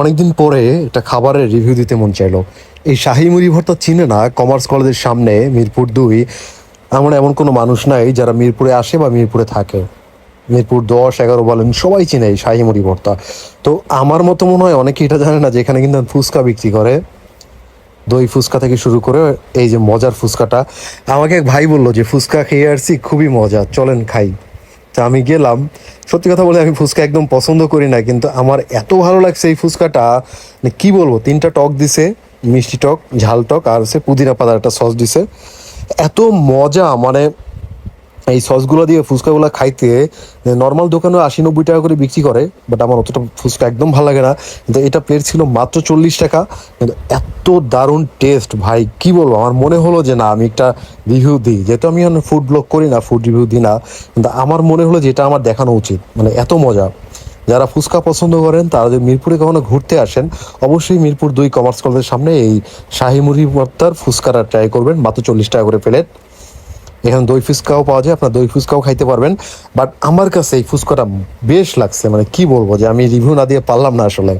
অনেকদিন পরে একটা খাবারের রিভিউ দিতে মন চাইলো। এই শাহি মুড়ি ভর্তা চিনে না, কমার্স কলেজের সামনে মিরপুর দুই, এমন এমন কোনো মানুষ নাই যারা মিরপুরে আসে বা মিরপুরে থাকে। মিরপুর দশ, এগারো বলেন, সবাই চিনে এই শাহি মুড়ি ভর্তা তো আমার মতো মনে হয় অনেকে এটা জানে না যে এখানে কিন্তু ফুচকা বিক্রি করে। দই ফুচকা থেকে শুরু করে এই যে মজার ফুচকাটা। আমাকে এক ভাই বলল যে, ফুচকা খেয়ে আসছি, খুবই মজা, চলেন খাই। তা আমি গেলাম। সত্যি কথা বলে আমি ফুচকা একদম পছন্দ করি না, কিন্তু আমার এত ভালো লাগছে এই ফুচকাটা। মানে কী বলব, তিনটা টক দিছে, মিষ্টি টক, ঝাল টক, আর হচ্ছে পুদিনা পাতার একটা সস দিছে। এত মজা মানে এই সসগুলো দিয়ে ফুচকাগুলো খাইতে নর্মাল দোকানে আশি নব্বই টাকা করে বিক্রি করে বাট আমার অতটা ফুচকা একদম ভালো লাগে না। কিন্তু এটা প্লেট ছিল মাত্র চল্লিশ টাকা। কিন্তু এত দারুণ টেস্ট ভাই, কি বলব? আমার মনে হলো যে না, আমি একটা রিভিউ দিই। যেহেতু আমি ফুড ব্লগ করি না ফুড রিভিউ দিই না, কিন্তু আমার মনে হলো যে এটা আমার দেখানো উচিত। মানে এত মজা। যারা ফুচকা পছন্দ করেন, তারা যদি মিরপুরে কখনো ঘুরতে আসেন, অবশ্যই মিরপুর দুই কমার্স কলেজের সামনে এই শাহি মুড়ি ভর্তার ফুচকাটা ট্রাই করবেন, মাত্র চল্লিশ টাকা করে প্লেট এখানে দই ফুচকাও পাওয়া যায়, আপনার দই ফুচকাও খাইতে পারবেন। বাট আমার কাছে এই ফুচকাটা বেশ লাগছে মানে কি বলব যে আমি রিভিউ না দিয়ে পারলাম না আসলে।